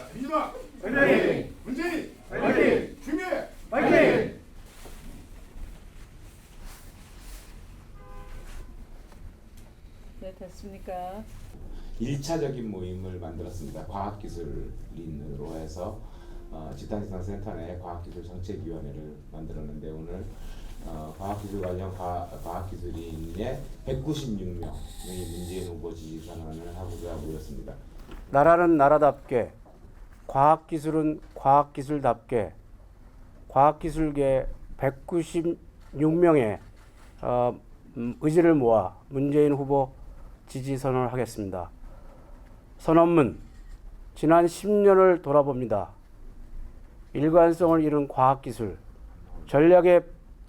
자, 민주당 화이팅! 문재인 화이팅! 준비해 화이팅! 네, 됐습니까? 1차적인 모임을 만들었습니다. 과학기술인으로 해서 어, 집단지상센터 내 과학기술정책위원회를 만들었는데 오늘 어, 과학기술 관련 과, 과학기술인의 196명의 문재인 후보 지지 선언을 하고자 모였습니다. 나라는 나라답게 과학기술은 과학기술답게 과학기술계 196명의 어, 음, 의지를 모아 문재인 후보 지지 선언을 하겠습니다. 선언문 지난 10년을 돌아봅니다. 일관성을 잃은 과학기술, 전략에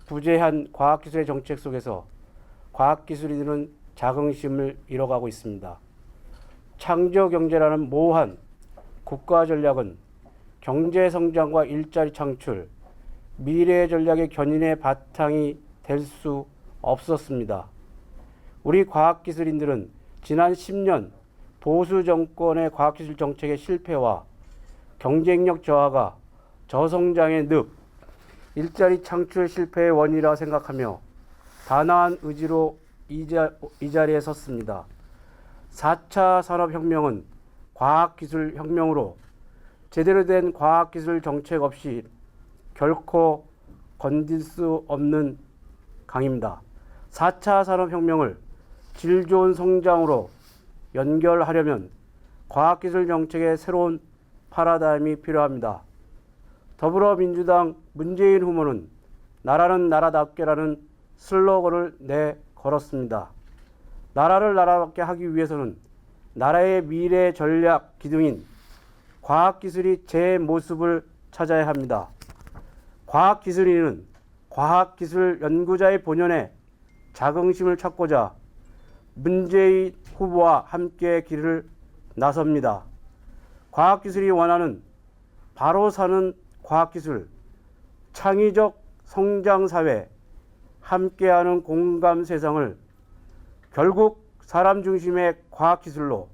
부재한 과학기술의 정책 속에서 과학기술인들은 자긍심을 잃어가고 있습니다. 창조 경제라는 모호한 국가 전략은 경제 성장과 일자리 창출, 미래 전략의 견인의 바탕이 될 수 없었습니다. 우리 과학기술인들은 지난 10년 보수 정권의 과학기술 정책의 실패와 경쟁력 저하가 저성장의 늪, 일자리 창출 실패의 원인이라 생각하며 단아한 의지로 이, 자리에 섰습니다. 4차 산업혁명은 과학기술 혁명으로 제대로 된 과학기술 정책 없이 결코 건딜 수 없는 강입니다. 4차 산업혁명을 질 좋은 성장으로 연결하려면 과학기술 정책의 새로운 파라다임이 필요합니다. 더불어민주당 문재인 후보는 나라는 나라답게라는 슬로건을 내 걸었습니다. 나라를 나라답게 하기 위해서는 나라의 미래 전략 기둥인 과학기술이 제 모습을 찾아야 합니다. 과학기술인은 과학기술 연구자의 본연의 자긍심을 찾고자 문재인 후보와 함께 길을 나섭니다. 과학기술이 원하는 바로 사는 과학기술, 창의적 성장사회, 함께하는 공감 세상을 결국 사람 중심의 과학 기술로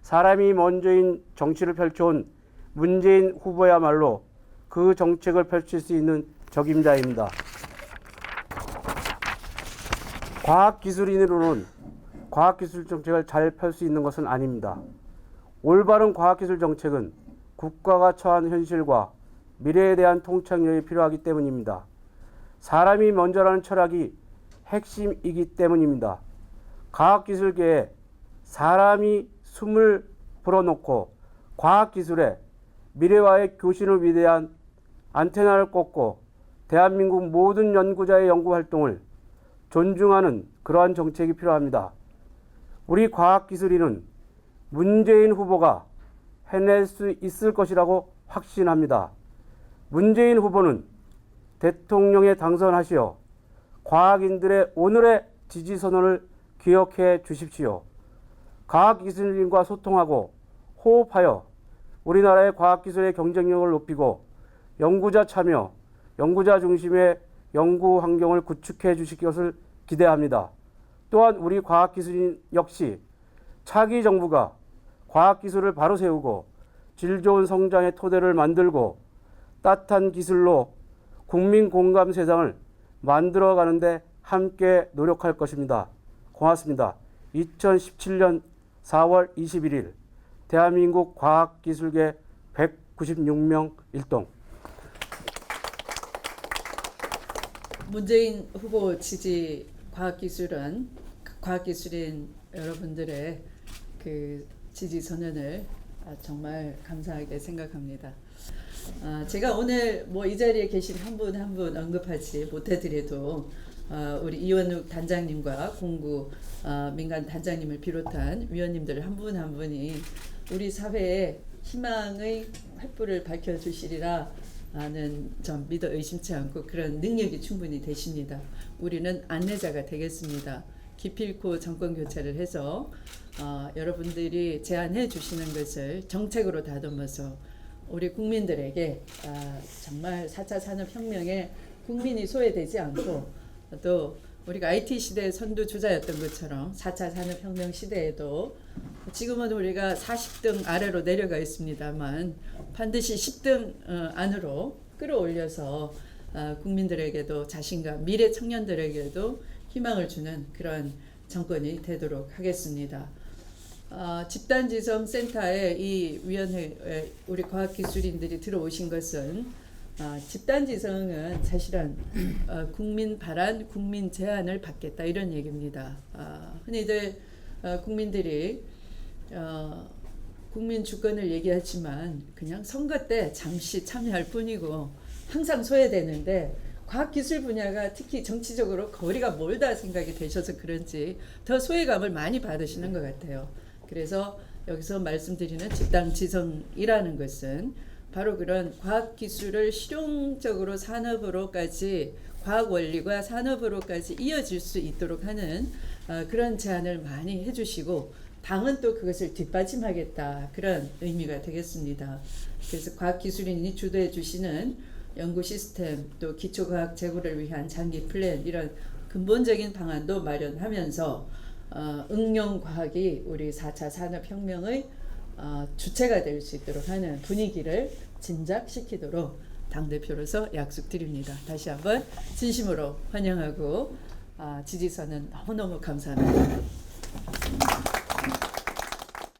사람이 먼저인 정치를 펼쳐온 문재인 후보야말로 그 정책을 펼칠 수 있는 적임자입니다. 과학 기술인으로는 과학 기술 정책을 잘 펼 수 있는 것은 아닙니다. 올바른 과학 기술 정책은 국가가 처한 현실과 미래에 대한 통찰력이 필요하기 때문입니다. 사람이 먼저라는 철학이 핵심이기 때문입니다. 과학기술계에 사람이 숨을 불어넣고 과학기술에 미래와의 교신을 위대한 안테나를 꽂고 대한민국 모든 연구자의 연구 활동을 존중하는 그러한 정책이 필요합니다. 우리 과학기술인은 문재인 후보가 해낼 수 있을 것이라고 확신합니다. 문재인 후보는 대통령에 당선하시어 과학인들의 오늘의 지지 선언을 기억해 주십시오. 과학기술인과 소통하고 호흡하여 우리나라의 과학기술의 경쟁력을 높이고 연구자 참여, 연구자 중심의 연구 환경을 구축해 주실 것을 기대합니다. 또한 우리 과학기술인 역시 차기 정부가 과학기술을 바로 세우고 질 좋은 성장의 토대를 만들고 따뜻한 기술로 국민 공감 세상을 만들어 가는데 함께 노력할 것입니다. 고맙습니다. 2017년 4월 21일 대한민국 과학기술계 196명 일동 문재인 후보 지지 과학기술은 과학기술인 여러분들의 그 지지 선언을 아, 정말 감사하게 생각합니다. 아, 제가 오늘 뭐 이 자리에 계신 한 분 한 분 언급하지 못해드려도 아, 우리 이원욱 단장님과 공구 아, 민간 단장님을 비롯한 위원님들 한분한 분이 우리 사회에 희망의 횃불을 밝혀주시리라 하는 점 믿어 의심치 않고 그런 능력이 충분히 되십니다. 우리는 안내자가 되겠습니다. 기필코 정권 교체를 해서 어, 여러분들이 제안해 주시는 것을 정책으로 다듬어서 우리 국민들에게 아, 정말 4차 산업혁명에 국민이 소외되지 않고 또 우리가 IT 시대의 선두 주자였던 것처럼 4차 산업혁명 시대에도 지금은 우리가 40등 아래로 내려가 있습니다만 반드시 10등 어, 안으로 끌어올려서 어, 국민들에게도 자신감, 미래 청년들에게도 희망을 주는 그런 정권이 되도록 하겠습니다. 어, 집단지성센터에 이 위원회 우리 과학기술인들이 들어오신 것은 어, 집단지성은 사실은 어, 국민 발안, 국민 제안을 받겠다 이런 얘기입니다. 어, 흔히들 어, 국민들이 어, 국민 주권을 얘기하지만 그냥 선거 때 잠시 참여할 뿐이고 항상 소외되는데 과학기술 분야가 특히 정치적으로 거리가 멀다 생각이 되셔서 그런지 더 소외감을 많이 받으시는 것 같아요. 그래서 여기서 말씀드리는 집단 지성이라는 것은 바로 그런 과학 기술을 실용적으로 산업으로까지 과학 원리가 산업으로까지 이어질 수 있도록 하는 어, 그런 제안을 많이 해주시고 당은 또 그것을 뒷받침하겠다 그런 의미가 되겠습니다. 그래서 과학기술인이 주도해 주시는 연구 시스템 또 기초과학 제고를 위한 장기 플랜 이런 근본적인 방안도 마련하면서 어, 응용 과학이 우리 4차 산업혁명의 어, 주체가 될 수 있도록 하는 분위기를 진작시키도록 당대표로서 약속드립니다. 다시 한번 진심으로 환영하고 아, 지지선은 너무너무 감사합니다.